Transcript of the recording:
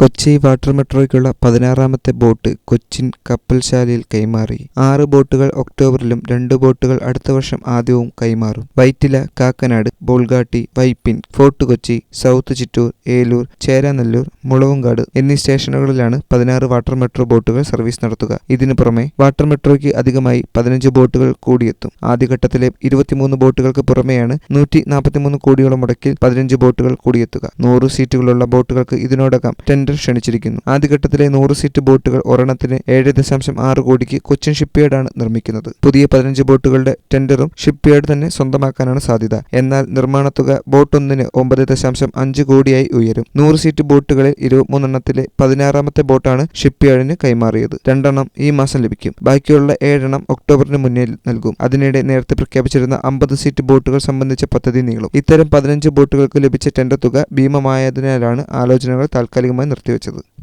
Kochi water മെട്രോയ്ക്കുള്ള പതിനാറാമത്തെ boat Cochin കപ്പൽശാലയിൽ കൈമാറി. ആറ് ബോട്ടുകൾ ഒക്ടോബറിലും രണ്ട് ബോട്ടുകൾ അടുത്ത വർഷം ആദ്യവും കൈമാറും. വൈറ്റില കാക്കനാട് ബോൾഗാട്ടി വൈപ്പിൻ ഫോർട്ട് കൊച്ചി സൗത്ത് ചിറ്റൂർ ഏലൂർ ചേരാനല്ലൂർ മുളവുംകാട് എന്നീ സ്റ്റേഷനുകളിലാണ് പതിനാറ് വാട്ടർ മെട്രോ ബോട്ടുകൾ സർവീസ് നടത്തുക. ഇതിനു പുറമെ വാട്ടർ മെട്രോയ്ക്ക് അധികമായി പതിനഞ്ച് ബോട്ടുകൾ കൂടിയെത്തും. ആദ്യഘട്ടത്തിലെ ഇരുപത്തിമൂന്ന് ബോട്ടുകൾക്ക് പുറമെയാണ് നൂറ്റി നാൽപ്പത്തിമൂന്ന് കോടിയോളം മുടക്കിൽ പതിനഞ്ച് ബോട്ടുകൾ കൂടിയെത്തുക. നൂറ് സീറ്റുകളുള്ള ബോട്ടുകൾക്ക് ഇതിനോടകം ടെൻഡർ ക്ഷണിച്ചിരിക്കുന്നു. ആദ്യഘട്ടത്തിലെ നൂറ് സീറ്റ് ബോട്ടുകൾ ഒരെണ്ണത്തിന് ഏഴ് ദശാംശം ആറ് കോടിക്ക് കൊച്ചിൻ ഷിപ്പ്യാർഡാണ് നിർമ്മിക്കുന്നത്. പുതിയ പതിനഞ്ച് ബോട്ടുകളുടെ ടെൻഡറും ഷിപ്പ്യാർഡ് തന്നെ സ്വന്തമാക്കാനാണ് സാധ്യത. എന്നാൽ നിർമ്മാണ തുക ബോട്ടൊന്നിന് ഒമ്പത് ദശാംശം അഞ്ച് കോടിയായി ഉയരും. നൂറ് സീറ്റ് ബോട്ടുകളിൽ ഇരുപത്തിമൂന്നെണ്ണത്തിലെ പതിനാറാമത്തെ ബോട്ടാണ് ഷിപ്പ്യാർഡിന് കൈമാറിയത്. രണ്ടെണ്ണം ഈ മാസം ലഭിക്കും. ബാക്കിയുള്ള ഏഴെണ്ണം ഒക്ടോബറിന് മുന്നിൽ നൽകും. അതിനിടെ നേരത്തെ പ്രഖ്യാപിച്ചിരുന്ന അമ്പത് സീറ്റ് ബോട്ടുകൾ സംബന്ധിച്ച പദ്ധതി നീളും. ഇത്തരം പതിനഞ്ച് ബോട്ടുകൾക്ക് ലഭിച്ച ടെൻഡർ തുക ഭീമമായതിനാലാണ് ആലോചനകൾ താൽക്കാലികമായി നിർത്തിവെച്ചത്.